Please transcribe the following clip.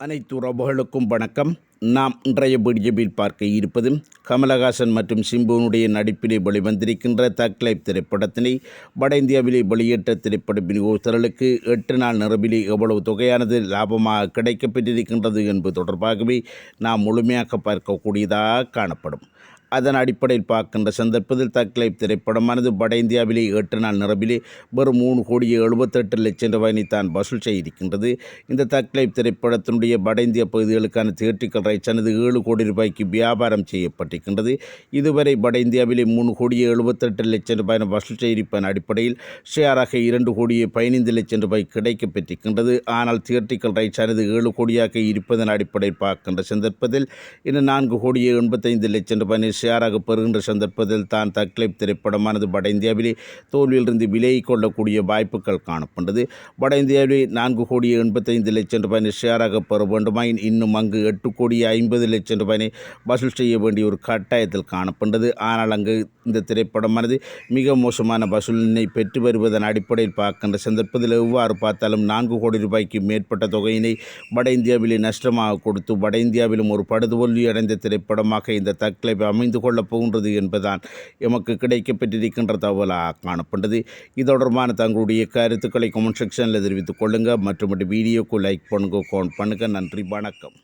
அனைத்து உறவுகளுக்கும் வணக்கம். நாம் இன்றைய பிடிஜபியில் பார்க்க இருப்பது கமலஹாசன் மற்றும் சிம்புவனுடைய நடிப்பிலே வெளிவந்திருக்கின்ற தக்லைப் திரைப்படத்தினை வட இந்தியாவிலே வெளியேற்ற திரைப்பட விநியோகஸ்தர்களுக்கு எட்டு நாள் நிரம்பிலே எவ்வளவு தொகையானது லாபமாக கிடைக்கப்பெற்றிருக்கின்றது என்பது தொடர்பாகவே நாம் முழுமையாக பார்க்கக்கூடியதாக காணப்படும். அதன் அடிப்படையில் பார்க்கின்ற சந்தர்ப்பத்தில் தக்லைப் திரைப்படமானது வட இந்தியாவிலே எட்டு நாள் நிரம்பிலே வெறும் மூணு கோடியே எழுபத்தெட்டு லட்சம் ரூபாயினை தான் வசூல் செய்திருக்கின்றது. இந்த தக்லைப் திரைப்படத்தினுடைய வட இந்திய பகுதிகளுக்கான தியேட்டிக்கல் ரைட்ஸ் ஆனது ஏழு கோடி ரூபாய்க்கு வியாபாரம் செய்யப்பட்டிருக்கின்றது. இதுவரை வட இந்தியாவிலே மூணு கோடியே எழுபத்தெட்டு லட்சம் ரூபாய் வசூல் செய்திருப்பதன் அடிப்படையில் ஷேராக இரண்டு கோடியே பதினைந்து லட்சம் ரூபாய் கிடைக்கப்பெற்றிருக்கின்றது ஆனால் தியேட்டிக்கல் ரைட்ஸ் ஆனது ஏழு கோடியாக இருப்பதன் அடிப்படையில் பார்க்கின்ற சந்தர்ப்பத்தில் இன்னும் நான்கு கோடியே எண்பத்தைந்து லட்சம் ரூபாய் ஷேராக பெறுகின்ற சந்தர்ப்பத்தில் தான் தக்லைப் திரைப்படமானது வட இந்தியாவிலே தோல்வியிலிருந்து விலகிக் கொள்ளக்கூடிய வாய்ப்புகள் காணப்பட்டது. வட இந்தியாவிலே நான்கு கோடி எண்பத்தைந்து லட்சம் ரூபாயினை ஷேராக பெற வேண்டுமாயின் இன்னும் அங்கு எட்டு கோடி ஐம்பது லட்சம் ரூபாயினை வசூல் செய்ய வேண்டிய ஒரு கட்டாயத்தில் காணப்பட்டது. ஆனால் அங்கு இந்த திரைப்படமானது மிக மோசமான வசூலினை பெற்று வருவதன் அடிப்படையில் பார்க்கின்ற சந்தர்ப்பத்தில் எவ்வாறு பார்த்தாலும் நான்கு கோடி ரூபாய்க்கு மேற்பட்ட தொகையினை வட இந்தியாவிலே நஷ்டமாக கொடுத்து வட இந்தியாவிலும் ஒரு படுதோல்வி அடைந்த திரைப்படமாக இந்த தக்லைப் அமைந்து கொள்ளப் போகின்றது என்பதுதான் எமக்கு கிடைக்கப்பெற்றிருக்கின்ற தகவலாக காணப்பட்டது. இது தொடர்பான தங்களுடைய கருத்துக்களை கமெண்ட் செக்ஷனில் தெரிவித்துக் கொள்ளுங்கள் மற்றும் வீடியோக்கு லைக் பண்ணுங்க கமெண்ட் பண்ணுங்கள் நன்றி வணக்கம்.